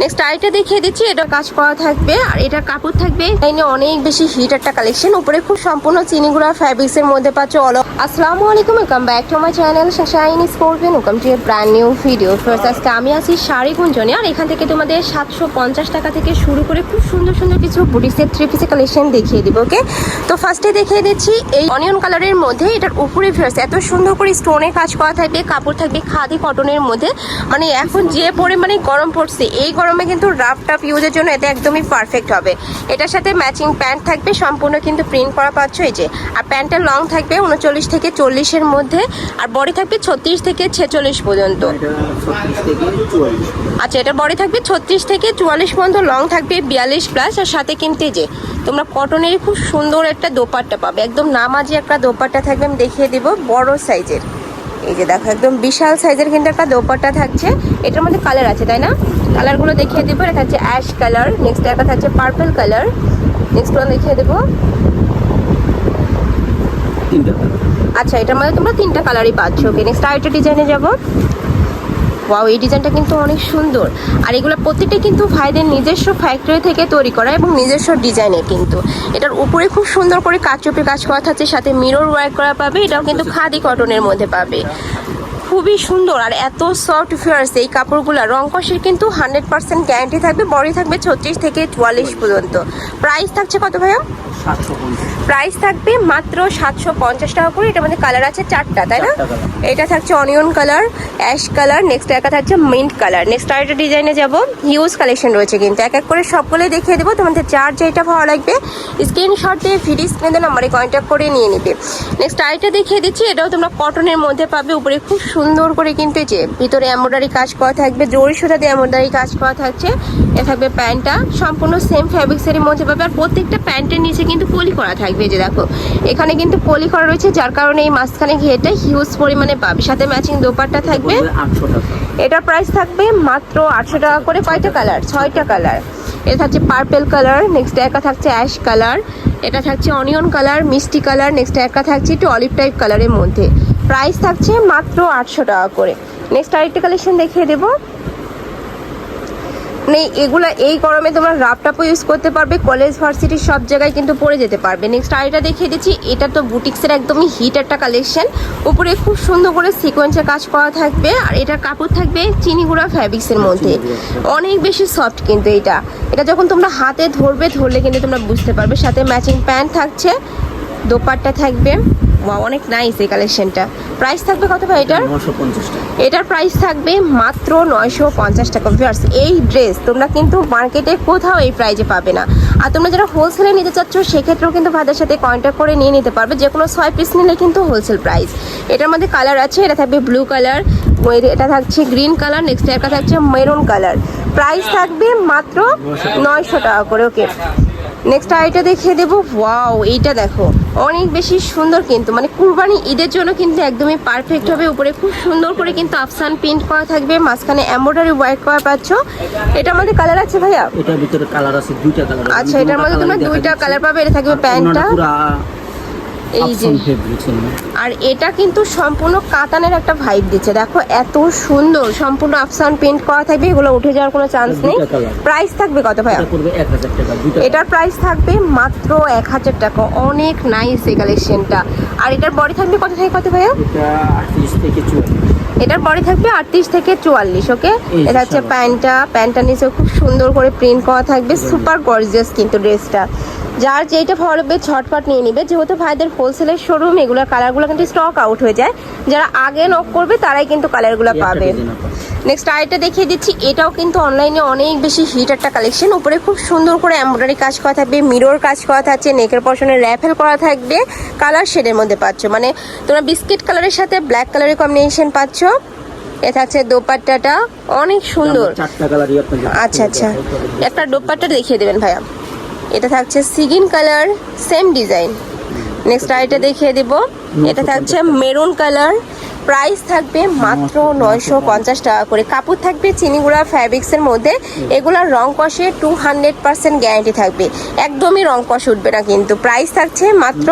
Next আরেকটা দেখিয়ে দিচ্ছি, এটা কাজ করা থাকবে আর এটার কাপড় থাকবে। এখানে অনেক বেশি হিট একটা কালেকশন উপরে খুব সম্পূর্ণ চিনিগুড়া ফ্যাব্রিক্স এর মধ্যে পাচ্ছ অল আসসালামু আলাইকুম welcome back to my channel শাশাইন স্পোর্টবেন welcome to brand new video first আজকে আমি আছি শাড়ি গুঞ্জনে আর এখান থেকে তোমাদের সাতশো পঞ্চাশ টাকা থেকে শুরু করে খুব সুন্দর সুন্দর কিছু বুটিক্সের থ্রি পিসের কালেকশন দেখিয়ে দিব ওকে তো ফার্স্টে দেখিয়ে দিচ্ছি এই অনিয়ন কালারের মধ্যে এটার উপরে ফিয়ার্স এত সুন্দর করে স্টোনে কাজ করা থাকবে, কাপড় থাকবে খাদি কটনের মধ্যে। মানে এখন যে পরিমাণে গরম পড়ছে এই গরমে কিন্তু রাফ টাফ ইউজের জন্য এটা একদমই পারফেক্ট হবে। এটার সাথে ম্যাচিং প্যান্ট থাকবে, সম্পূর্ণ কিন্তু প্রিন্ট করা পাচ্ছ এই যে। আর প্যান্টটা লং থাকবে উনচল্লিশ থেকে চল্লিশের মধ্যে, আর বডি থাকবে ছত্রিশ থেকে ছেচল্লিশ পর্যন্ত। আচ্ছা এটা বডি থাকবে ছত্রিশ থেকে চুয়াল্লিশ পর্যন্ত লং থাকবে বিয়াল্লিশ প্লাস আর সাথে কিন্তু যে, তোমরা কটনের খুব সুন্দর একটা দোপাট্টা পাবে। একদম নামাজি একটা দোপাট্টা থাকবে, আমি দেখিয়ে দিব বড় সাইজের এই যে দেখো একদম বিশাল সাইজের কিন্তু একটা দোপাট্টা থাকছে। এটার মধ্যে কালার আছে তাই না? কালারগুলো দেখিয়ে দেবো এটা থাকছে অ্যাশ কালার নেক্সট একটা থাকছে পার্পল কালার নেক্সট ওয়ান দেখিয়ে দেবো। আচ্ছা এটার মধ্যে তোমরা তিনটা কালারই পাচ্ছ। ওকে নেক্সট আরেকটা ডিজাইনে যাব। ওয়াও এই ডিজাইনটা কিন্তু অনেক সুন্দর। আর এগুলো প্রতিটা কিন্তু ভাইদের নিজস্ব ফ্যাক্টরি থেকে তৈরি করা এবং নিজস্ব ডিজাইনের কিন্তু। এটার উপরে খুব সুন্দর করে কাচুপি কাজ করা থাকছে, সাথে মিরর ওয়ার্ক করা পাবে, এটাও কিন্তু খাদি কটনের মধ্যে পাবে। খুবই সুন্দর আর এত সফট ফিয়ার্স এই কাপড়গুলো। রং কষের কিন্তু হান্ড্রেড পার্সেন্ট গ্যারান্টি থাকবে বডি থাকবে ছত্রিশ থেকে চুয়াল্লিশ পর্যন্ত। প্রাইস থাকছে কত ভাইয়া? প্রাইস থাকবে মাত্র সাতশো পঞ্চাশ টাকা করে। এটার মধ্যে কালার আছে চারটা তাই না? এটা থাকছে onion colour ash colour next একটা থাকছে মিন্ট কালার নেক্সট আরেকটা ডিজাইনে যাব। হিউজ কালেকশন রয়েছে কিন্তু। এক এক করে সবগুলো দেখিয়ে দেবো। তোমাদের যার যেটা ভালো লাগবে স্ক্রিনশট দিয়ে ভিডিও স্ক্রিনের নাম্বারে কন্ট্যাক্ট করে নিয়ে নিবে। নেক্সট আরেকটা দেখিয়ে দিচ্ছি। এটাও তোমরা কটনের মধ্যে পাবে। উপরে খুব সুন্দর করে কিন্তু যে ভিতরে এমব্রয়ডারি কাজ করা থাকবে জরি সুতা দিয়ে এমব্রয়ডারি কাজ করা থাকছে। এ থাকবে প্যান্টটা সম্পূর্ণ সেম ফ্যাব্রিক্সেরই মধ্যে পাবে। আর প্রত্যেকটা প্যান্টের নিচে কিন্তু পলি করা থাকবে যে দেখো। এখানে কিন্তু পলি করা রয়েছে যার কারণে এই মাঝখানে ঘেরটা হিউজ পরিমাণে পাবে। সাথে ম্যাচিং দোপাট্টা থাকবে। এটার প্রাইস থাকবে মাত্র আটশো টাকা করে। কয়টা কালার ছয়টা কালার এটা থাকছে পার্পেল কালার নেক্সট একা থাকছে অ্যাশ কালার এটা থাকছে অনিয়ন কালার মিষ্টি কালার নেক্সট একা থাকছে একটু অলিভ টাইপ কালারের মধ্যে। প্রাইস থাকছে মাত্র আটশো টাকা করে। নেক্সট আরেকটা কালেকশন দেখিয়ে দেবো। মানে এগুলা এই গরমে তোমরা রাপটাপও ইউজ করতে পারবে কলেজ ভার্সিটি সব জায়গায় কিন্তু পরে যেতে পারবে। নেক্সট আরেকটা দেখিয়ে দিচ্ছি এটা তো বুটিক্সের একদমই হিট একটা কালেকশন উপরে খুব সুন্দর করে সিকোয়েন্সের কাজ করা থাকবে আর এটার কাপড় থাকবে চিনিগুড়া ফ্যাব্রিক্সের মধ্যে। অনেক বেশি সফট কিন্তু এটা। এটা যখন তোমরা হাতে ধরবে ধরলে কিন্তু তোমরা বুঝতে পারবে। সাথে ম্যাচিং প্যান্ট থাকছে দোপাট্টা থাকবে। অনেক নাইস এই কালেকশনটা প্রাইস থাকবে কত ভাই এটার? এটার প্রাইস থাকবে মাত্র নয়শো পঞ্চাশ টাকা। ভিউয়ার্স এই ড্রেস তোমরা কিন্তু মার্কেটে কোথাও এই প্রাইজে পাবে না। আর তোমরা যারা হোলসেলে নিতে চাচ্ছ সেক্ষেত্রেও কিন্তু ভাইদের সাথে কন্ট্যাক্ট করে নিয়ে নিতে পারবে। যে কোনো ছয় পিস নিলে কিন্তু হোলসেল প্রাইস এটার মধ্যে কালার আছে এটা থাকবে ব্লু কালার এটা থাকছে গ্রিন কালার নেক্সট একটা থাকছে মেরুন কালার প্রাইস থাকবে মাত্র নয়শো টাকা। করে ওকে নেক্সট আইটা দেখিয়ে দেবো। ওয়াও এইটা দেখো। অনেক বেশি সুন্দর কিন্তু মানে কুরবানি ঈদের জন্য কিন্তু একদমই পারফেক্ট হবে। উপরে খুব সুন্দর করে কিন্তু আফসান প্রিন্ট করা থাকবে মাঝখানে এমব্রয়ডারি ওয়ার্ক করা পাচ্ছ। এটার মধ্যে কালার আছে ভাইয়া? এটার ভিতরে কালার আছে দুইটা কালার আচ্ছা এটার মধ্যে তোমরা দুইটা কালার পাবে এটা থাকবে প্যান্টটা। এই যে আর এটা কিন্তু সম্পূর্ণ কাতানের একটা ভাইব দিচ্ছে। দেখো এত সুন্দর সম্পূর্ণ আফসান প্রিন্ট করা থাকবে এগুলো উঠে যাওয়ার কোনো চান্স নেই। প্রাইস থাকবে কত দুইটা এটার প্রাইস থাকবে মাত্র এক হাজার টাকা। অনেক নাইস এই কালেকশনটা আর এটার বডি থাকবে কত থেকে কত ভাইয়া? এটার বডি থাকবে আটত্রিশ থেকে চুয়াল্লিশ ওকে এটা হচ্ছে প্যান্টটা। প্যান্টটা নিচে খুব সুন্দর করে প্রিন্ট করা থাকবে। সুপার গর্জিয়াস কিন্তু ড্রেসটা যার যেইটা ভালো লাগবে ছটপট নিয়ে নিবে যেহেতু ভাইদের হোলসেলের শোরুম এগুলোর কালারগুলো কিন্তু স্টক আউট হয়ে যায়। যারা আগে নক করবে তারাই কিন্তু কালারগুলো পাবে। নেক্সট আরেকটা দেখিয়ে দিচ্ছি এটাও কিন্তু অনলাইনে অনেক বেশি হিট একটা কালেকশন উপরে খুব সুন্দর করে এমব্রয়ডারি কাজ করা থাকবে মিরর কাজ করা থাকছে নেকের পশনে র্যাফেল করা থাকবে কালার শেডের মধ্যে পাচ্ছ। মানে তোমরা বিস্কিট কালারের সাথে ব্ল্যাক কালারের কম্বিনেশন পাচ্ছ। এ থাকছে দোপাট্টাটা অনেক সুন্দর। আচ্ছা আচ্ছা। একটা দোপাট্টা দেখিয়ে দেবেন ভাইয়া। এটা থাকছে সিগিন কালার সেম ডিজাইন নেক্সট আইটা দেখিয়ে দেব। এটা থাকছে মেরুন কালার। প্রাইস থাকবে মাত্র নয়শো পঞ্চাশ টাকা করে। কাপড় থাকবে চিনিগুড়া ফ্যাব্রিক্সের মধ্যে। এগুলোর রং কষে টু হান্ড্রেড পার্সেন্ট গ্যারান্টি থাকবে। একদমই রং কষ উঠবে না কিন্তু। প্রাইস থাকছে মাত্র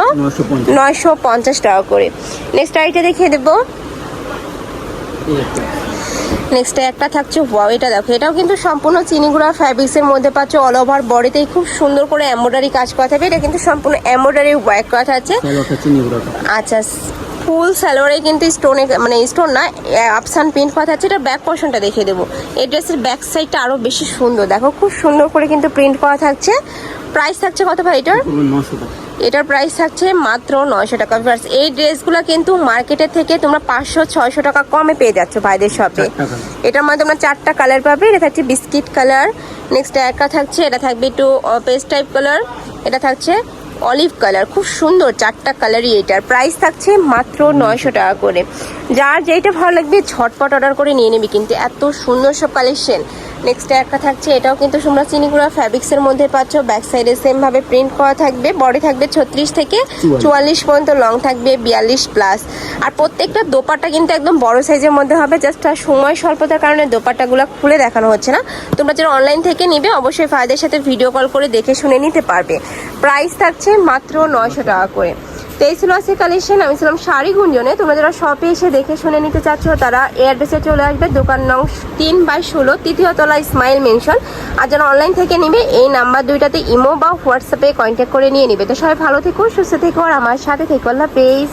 নয়শো পঞ্চাশ। টাকা করে। নেক্সট আইটা দেখিয়ে দেবো। নেক্সট একটা থাকছে ওয়াও এটা দেখো। এটাও কিন্তু সম্পূর্ণ চিনিগুড়া ফ্যাব্রিক্সের মধ্যে পাচ্ছ অল ওভার বডিতেই খুব সুন্দর করে এমব্রয়ডারি কাজ করা থাকবে। এটা কিন্তু সম্পূর্ণ এমব্রয়ডারি ওয়ার্ক করা আছে আচ্ছা ফুল সালোয়ারে কিন্তু স্টোনে মানে স্টোন না আপসান প্রিন্ট করা আছে এটা ব্যাক পোর্শনটা দেখিয়ে দেবো। এই ড্রেসের ব্যাক সাইডটা আরও বেশি সুন্দর। দেখো খুব সুন্দর করে কিন্তু প্রিন্ট করা থাকছে। প্রাইস থাকছে কত ভাই এটার? এটার প্রাইস থাকছে মাত্র নয়শো টাকা। Viewers, এই ড্রেসগুলো কিন্তু মার্কেটের থেকে তোমরা পাঁচশো ছয়শো টাকা কমে পেয়ে যাচ্ছ ভাইদের শপে এটার মধ্যে তোমরা চারটা কালার পাবে। এটা থাকছে বিস্কিট কালার নেক্সট একটা থাকছে এটা থাকবে একটু পেস্ট টাইপ কালার এটা থাকছে অলিভ কালার খুব সুন্দর চারটা কালারই এটার। প্রাইস থাকছে মাত্র নয়শো টাকা করে। যার যেটা ভালো লাগবে ঝটপট অর্ডার করে নিয়ে নিবি। কিন্তু এত সুন্দর সব কালেকশন নেক্সট একটা থাকছে এটাও কিন্তু তোমরা চিনিগুড়া ফ্যাব্রিক্সের মধ্যে পাচ্ছ। ব্যাক সাইডে সেম ভাবে প্রিন্ট করা থাকবে। বডি থাকবে ছত্রিশ থেকে চুয়াল্লিশ। পর্যন্ত লং থাকবে বিয়াল্লিশ প্লাস আর প্রত্যেকটা দোপাট্টা কিন্তু একদম বড় সাইজের মধ্যে হবে। জাস্ট আর সময় স্বল্পতার কারণে দোপাট্টাগুলো খুলে দেখানো হচ্ছে না। তোমরা যারা অনলাইন থেকে নিবে অবশ্যই ফায়দের সাথে ভিডিও কল করে দেখে শুনে নিতে পারবে। প্রাইস থাকছে মাত্র নয়শো টাকা করে। তো এই ছিল আজকে কালেকশন আমি ছিলাম শাড়ি গুঞ্জনে। তোমরা যারা শপে এসে দেখে শুনে নিতে চাচ্ছ, তারা এই অ্যাড্রেসে চলে আসবে, দোকান নং তিন বাই ষোলো, তৃতীয় তলা স্মাইল মেনশন আর যারা অনলাইন থেকে নিবে, এই নাম্বার দুইটাতে ইমো বা হোয়াটসঅ্যাপে কন্ট্যাক্ট করে নিয়ে নিবে। তো সবাই ভালো থেকো, সুস্থ থেকো, আর আমার সাথে থেকো। আল্লাহ পেজ